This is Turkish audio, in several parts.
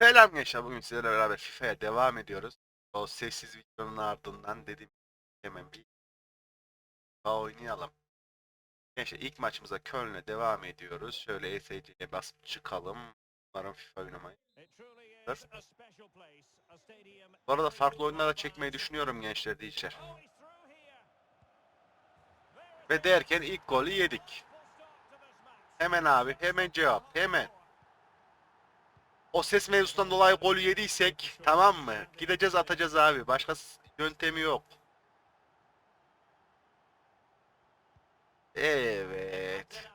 Selam gençler bugün sizlerle beraber FIFA'ya devam ediyoruz. O sessiz videonun ardından dedim hemen bir FIFA oynayalım. Gençler ilk maçımıza Köln'le devam ediyoruz. Şöyle ESC'ye basıp çıkalım. Umarım FIFA oynamayı. Bu arada farklı oyunlara çekmeyi düşünüyorum gençler diyeceğim. Ve derken ilk golü yedik. Hemen abi hemen cevap hemen. O ses mevzusundan dolayı golü yediysek tamam mı? Gideceğiz atacağız abi. Başka yöntemi yok. Evet.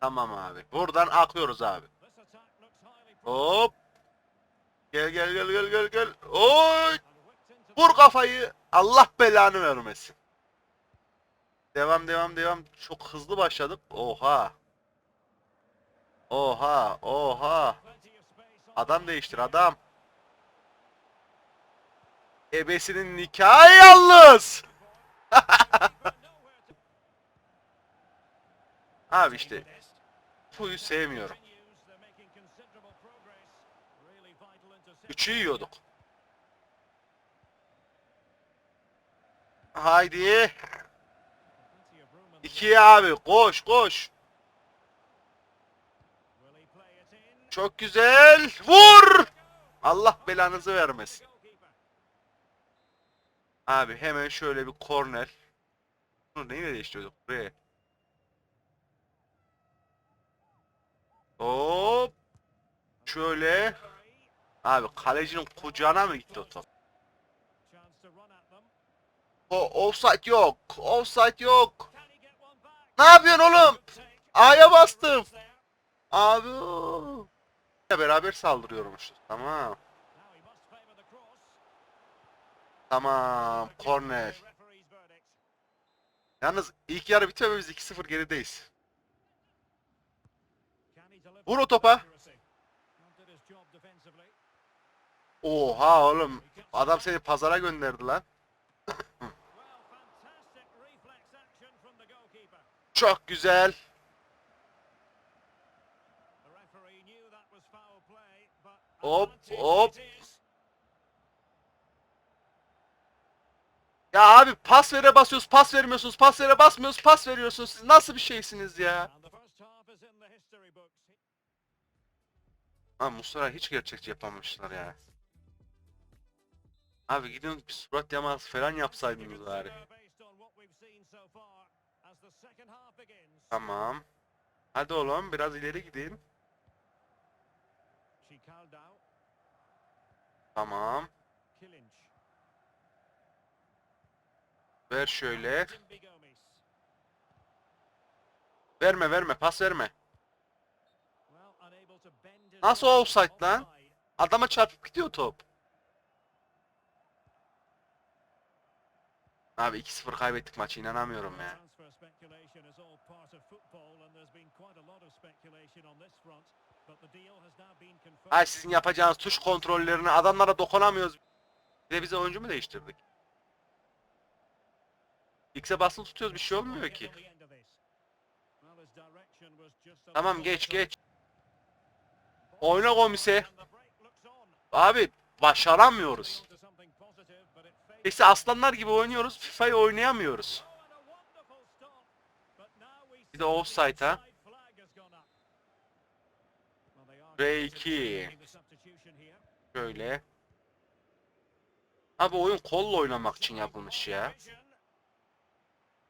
Tamam abi. Buradan aklıyoruz abi. Hop. Gel gel gel gel gel gel. Oy! Vur kafayı. Allah belanı vermesin. Devam devam devam. Çok hızlı başladık. Oha. Oha. Oha. Adam değiştir adam. Ebesinin nikahı yalnız. Abi işte Fuyu sevmiyorum. Üçü yiyorduk. Haydi. İkiye abi koş koş. Çok güzel. Vur. Allah belanızı vermesin. Abi hemen şöyle bir korner. Bunu neyle değiştiriyorduk? Buraya. Hop. Şöyle. Abi kalecinin kucağına mı gitti o top? O offside yok. Offside yok. Ne yapıyorsun oğlum? A'ya bastım. Abi. Beraber saldırıyormuşuz. Tamam. Tamam. Korner. Yalnız ilk yarı bitiyor ve biz 2-0 gerideyiz. Vur o topa. Oha oğlum. Adam seni pazara gönderdi lan. Çok güzel. Hop, hop. Ya abi pas vere basıyoruz, pas vermiyorsunuz, pas vere basmıyoruz, pas veriyorsunuz. Siz nasıl bir şeysiniz ya? Ha Mustafa hiç gerçekçi yapamamışlar ya. Abi gidin bir surat yaması falan yapsaydınız bari. Tamam. Hadi oğlum biraz ileri gidin. Tamam. Ver şöyle. Verme verme pas verme. Nasıl offside lan? Adama çarpıp gidiyor top. Abi 2-0 kaybettik maçı inanamıyorum ya. Ay sizin yapacağınız tuş kontrollerini adamlara dokunamıyoruz. De bize oyuncu mu değiştirdik? X'e basılı tutuyoruz bir şey olmuyor ki. Tamam geç geç. Oyna komise. Abi başaramıyoruz. İşte aslanlar gibi oynuyoruz. FIFA'yı oynayamıyoruz. Bir de offside ha. R2. Şöyle. Abi oyun kolla oynamak için yapılmış ya.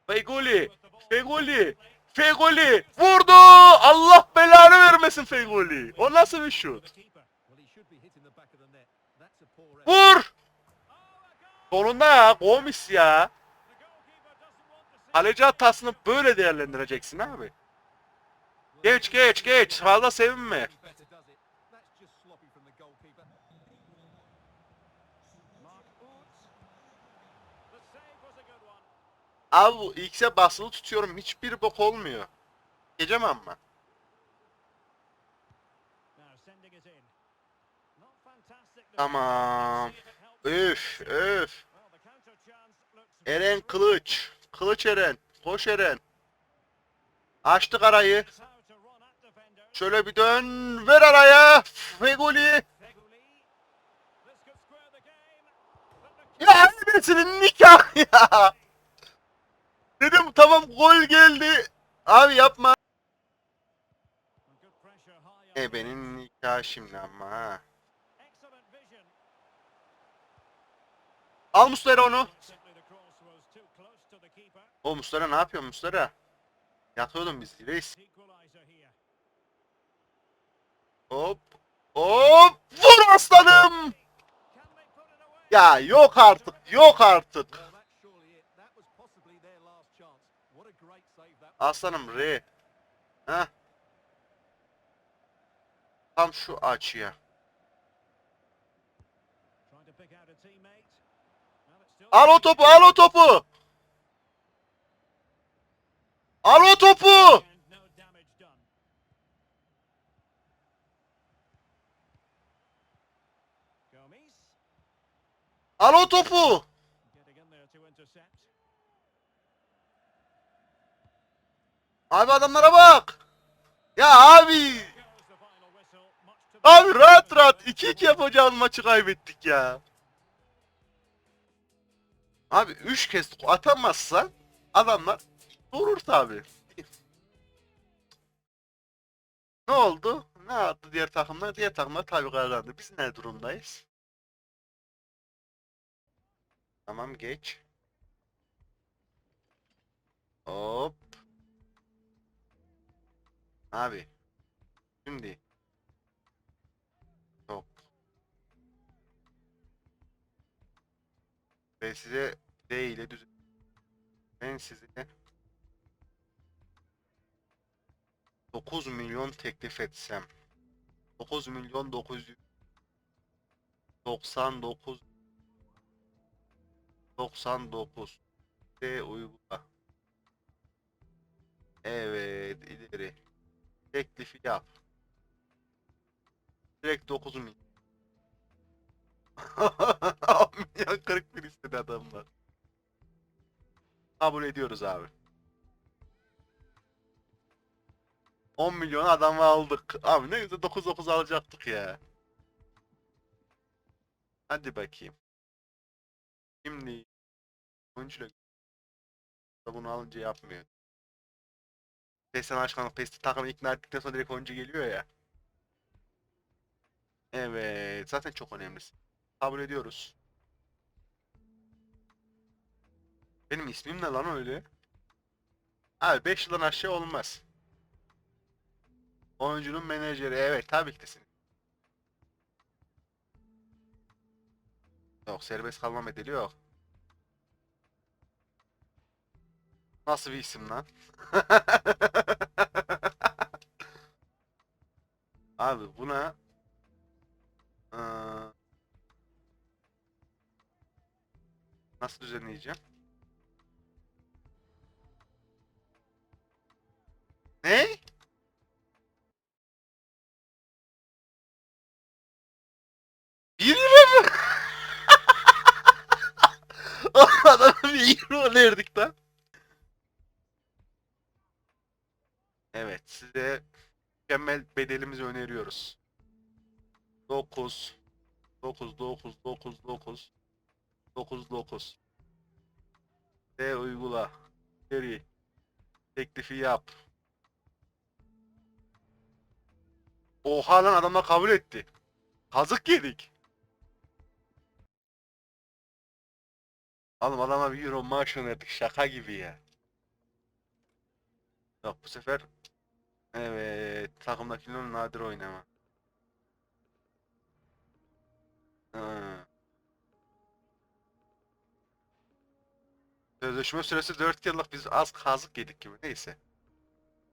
Fegoli! Fegoli! Fegoli! Vurdu! Allah belanı vermesin Fegoli. O nasıl bir şut? Vur! Sonunda ya Gomis ya. Kaleci hatasını böyle değerlendireceksin abi. Geç geç geç. Fazla sevinme. Abi bu X'e basılı tutuyorum. Hiçbir bok olmuyor. Gecem ama. Tamam. Üf üf. Eren Kılıç. Kılıç Eren. Koş Eren. Açtık arayı. Şöyle bir dön. Ver araya. Feguli. Ya hepsinin nikah ya. Dedim tamam gol geldi. Abi yapma. E benim nikah şimdi ama ha. Al Muslera onu. O Muslera ne yapıyor Muslera? Yatıyordun biz reis. Hop. Hop. Vur aslanım. Ya yok artık. Yok artık. Aslanım re. Heh. Tam şu açıya. Al o topu, al o topu. Al o topu. Al o topu. Abi adamlara bak. Ya abi. Abi rahat rahat 2-2 yapacağız maçı kaybettik ya. Abi 3 kez atamazsa adamlar durur tabi. ne oldu? Ne yaptı diğer takımlar? Diğer takımlar tabi kazandı. Biz ne durumdayız? Tamam geç. Hop. Abi. Şimdi. Top. Ben size D ile düz. Ben size 9 milyon teklif etsem. 9 milyon 999 99 D uygula. Teklifi yap. Direkt 9 milyon. milyon 41 istedi adamlar. Kabul ediyoruz abi. 10 milyon adamı aldık. Abi ne güzel 9 9 alacaktık ya. Hadi bakayım. Şimdi oyuncuyla bunu alınca yapmıyor. PES'ten başkanlık PES'te takımı ikna ettikten sonra direkt oyuncu geliyor ya. Evet. Zaten çok önemlisi. Kabul ediyoruz. Benim ismim ne lan öyle? Abi 5 yıldan aşağı olmaz. Oyuncunun menajeri. Evet tabii ki de senin. Yok serbest kalma bedeli yok. Nasıl bir isim lan? Abi buna eee, nasıl düzenleyeceğim? Ne? Bir lira mı? Adama bir euro verdik lan. Size mükemmel bedelimizi öneriyoruz. 9 9 9 9 9 9 9 D uygula. Geri. Teklifi yap. Oha lan adamlar kabul etti. Kazık yedik. Oğlum adama bir euro maaş önerdik şaka gibi ya. Yok bu sefer Evet takımdakilerin nadir oynama. Sözleşme süresi 4 yıllık biz az kazık yedik gibi neyse.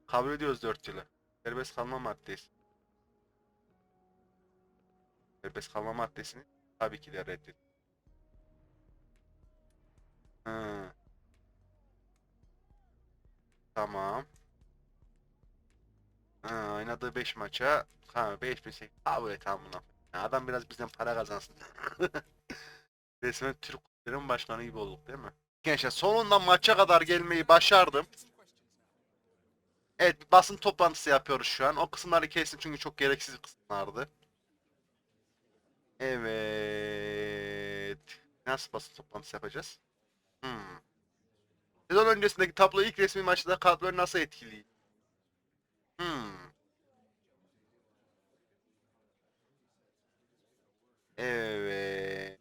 Kabul ediyoruz 4 yılı. Serbest kalma maddesi. Serbest kalma maddesini tabii ki de reddet. Oynadığı 5 maça ha 5 5 kabul et amına. Ya Adam biraz bizden para kazansın. Resmen Türk kulüplerin başkanı gibi olduk değil mi? Gençler sonunda maça kadar gelmeyi başardım. Evet basın toplantısı yapıyoruz şu an. O kısımları kesin çünkü çok gereksiz kısımlardı. Evet. Nasıl basın toplantısı yapacağız? Hmm. Sezon öncesindeki tablo ilk resmi maçta kadroyu nasıl etkiliyor? Hmm. Evet.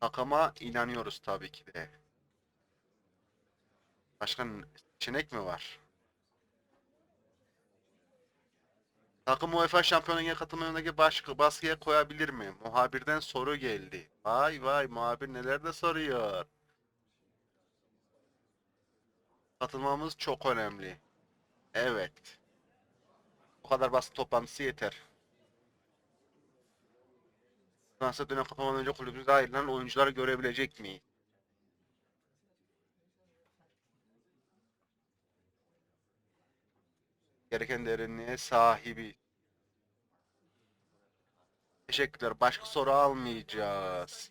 Takıma inanıyoruz tabii ki de. Başka seçenek mi var? Takım UEFA Şampiyonluğu'na katılma yönündeki baskı, baskıya koyabilir mi? Muhabirden soru geldi. Vay vay muhabir neler de soruyor. Katılmamız çok önemli. Evet. Bu kadar basın toplantısı yeter. Transfer dönem kapamadan önce kulübümüze ayrılan oyuncuları görebilecek miyiz? Gereken derinliğe sahibi. Teşekkürler. Başka soru almayacağız.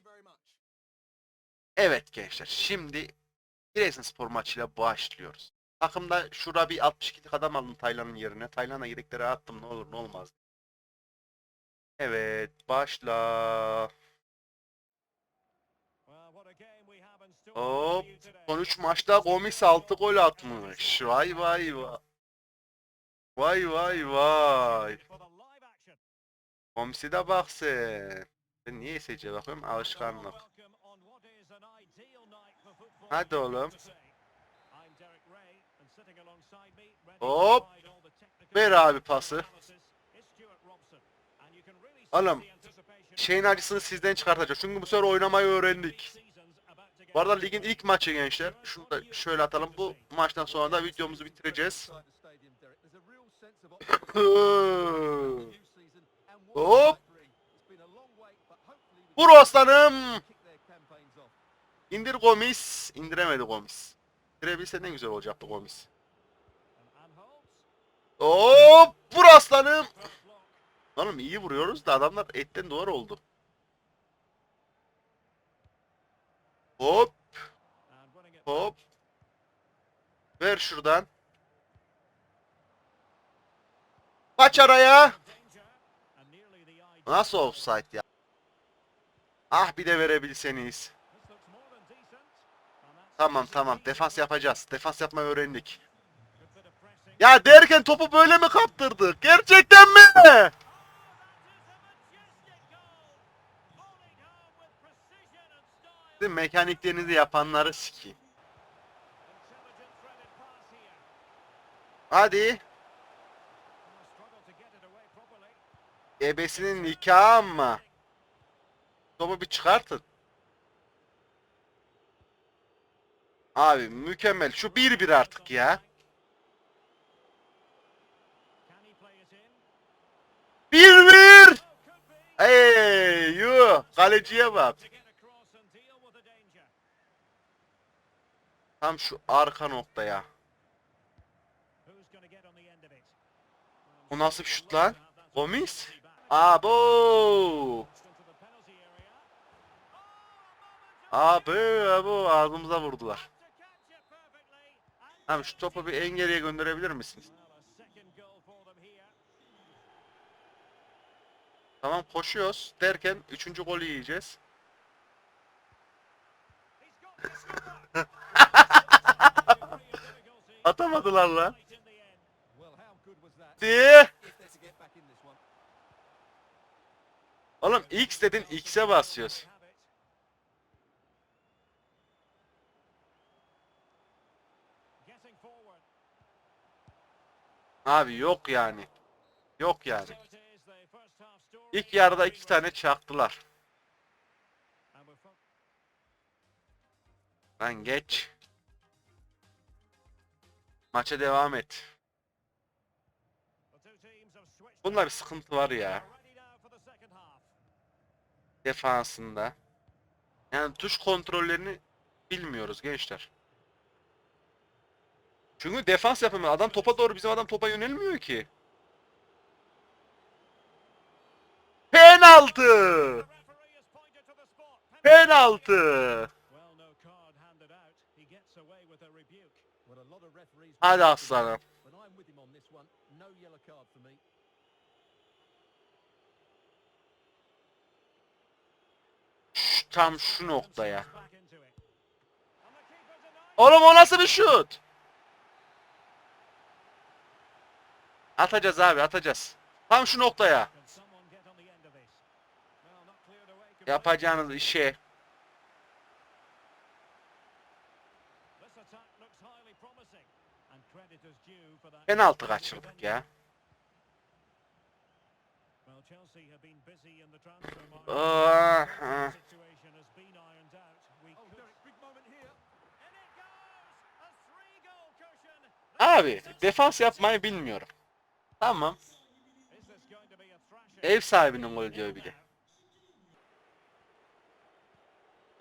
Evet gençler. Şimdi Giresunspor maçıyla başlıyoruz. Takımda şurada bir 62 adam aldım Taylan'ın yerine. Taylan'a yedekleri attım ne olur ne olmaz. Evet başla. Hop. Son 3 maçta Gomis 6 gol atmış. Vay vay vay. Vay vay vay. Gomis'e de bak sen. Ben niye SC'ye bakıyorum? Alışkanlık. Hadi oğlum. Hop. Ver abi pası. Oğlum, Şeyin acısını sizden çıkartacağız. Çünkü bu sefer oynamayı öğrendik. Bu arada ligin ilk maçı gençler. Şunu da şöyle atalım. Bu maçtan sonra da videomuzu bitireceğiz. Hop. Vur aslanım. İndir Gomis. İndiremedi Gomis. İndirebilse ne güzel olacaktı Gomis. Hop. Vur aslanım. Oğlum iyi vuruyoruz da adamlar etten duvar oldu. Hop. Hop. Ver şuradan. Kaç araya. Nasıl offside ya? Ah bir de verebilseniz. Tamam tamam defans yapacağız. Defans yapmayı öğrendik. Ya derken topu böyle mi kaptırdık? Gerçekten mi? Sizin mekaniklerinizi yapanları sikeyim. Hadi. Ebesinin nikahı ama. Topu bir çıkartın. Abi mükemmel. Şu 1-1 artık ya. 1-1. Hey yu kaleciye bak. Tam şu arka noktaya. O nasıl bir şut lan? Gomis? Abo! Abi abo ağzımıza vurdular. Abi şu topu bir en geriye gönderebilir misiniz? Tamam koşuyoruz derken üçüncü golü yiyeceğiz. Atamadılar lan. Diye. Oğlum X dedin X'e basıyoruz. Abi yok yani. Yok yani. İlk yarıda iki tane çaktılar. Lan geç. Maça devam et. Bunda bir sıkıntı var ya. Defansında. Yani tuş kontrollerini bilmiyoruz gençler. Çünkü defans yapamıyor. Adam topa doğru bizim adam topa yönelmiyor ki. Penaltı! Penaltı! Hadi aslanım. Şşt. tam şu noktaya. Oğlum o nasıl bir şut? Atacağız abi atacağız. Tam şu noktaya. Yapacağınız işe. Penaltı kaçırdık ya. Ah, ah. Abi defans yapmayı bilmiyorum. Tamam. Ev sahibinin golü diyor bir de.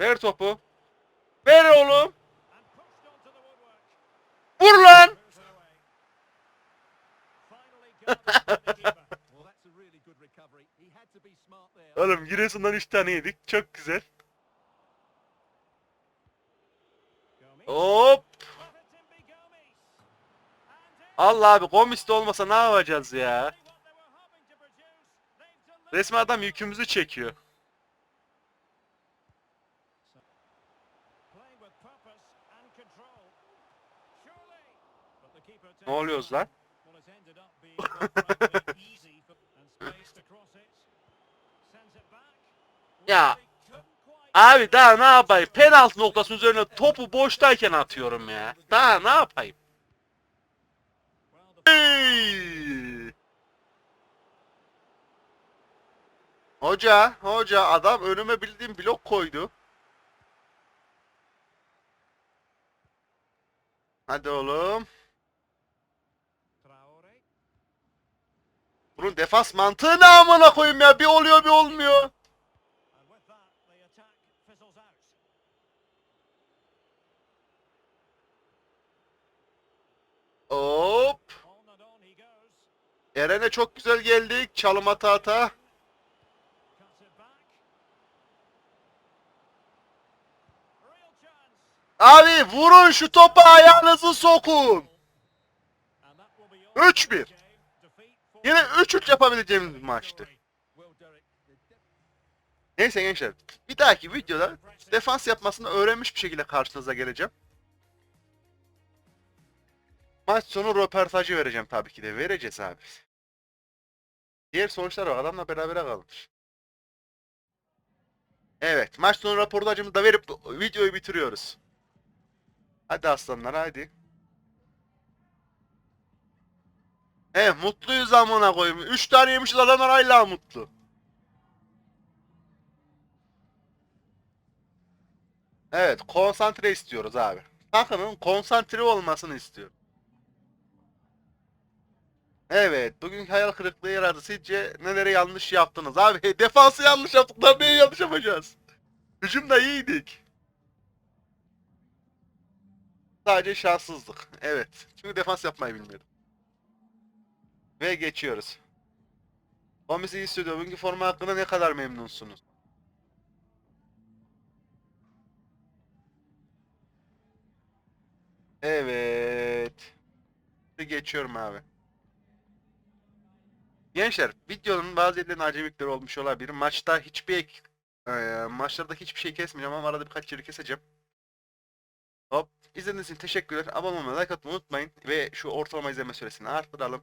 Ver topu. Ver oğlum. Vur lan. Oğlum Giresun'dan 3 tane yedik. Çok güzel. Hop. Allah abi Gomis de olmasa ne yapacağız ya? Resmen adam yükümüzü çekiyor. Ne oluyoruz lan? Ya abi daha ne yapayım? Penaltı noktasının üzerine topu boştayken atıyorum ya. Daha ne yapayım? Hoca, hoca adam önüme bildiğim blok koydu. Hadi oğlum. Bunun defans mantığı ne amına koyayım ya? Bir oluyor bir olmuyor. Hop. Eren'e çok güzel geldik. Çalım ata ata. Abi vurun şu topu ayağınızı sokun. 3-1. Yine 3-3 yapabileceğimiz bir maçtı. Neyse gençler. Bir dahaki videoda defans yapmasını öğrenmiş bir şekilde karşınıza geleceğim. Maç sonu röportajı vereceğim tabii ki de. Vereceğiz abi. Diğer sonuçlar var. Adamla berabere kalmış. Evet. Maç sonu röportajımızı da verip videoyu bitiriyoruz. Hadi aslanlar hadi. He mutluyuz amına koyayım. 3 tane yemişiz adamlar hala mutlu. Evet konsantre istiyoruz abi. Takımın konsantre olmasını istiyorum. Evet bugünkü hayal kırıklığı yaradı. Sizce neleri yanlış yaptınız? Abi defansı yanlış yaptık. Lan neyi yanlış yapacağız? Hücumda iyiydik. Sadece şanssızlık. Evet. Çünkü defans yapmayı bilmiyordum. Ve geçiyoruz. Gomis iyi hissediyor. Bugünkü forma hakkında ne kadar memnunsunuz? Evet. Geçiyorum abi. Gençler, videonun bazı yerlerinde acemilikleri olmuş olabilir. Maçta hiçbir eee, maçlarda hiçbir şey kesmeyeceğim ama arada birkaç yeri keseceğim. Hop. İzlediğiniz için teşekkürler. Abone olmayı, like atmayı unutmayın. Ve şu ortalama izleme süresini arttıralım.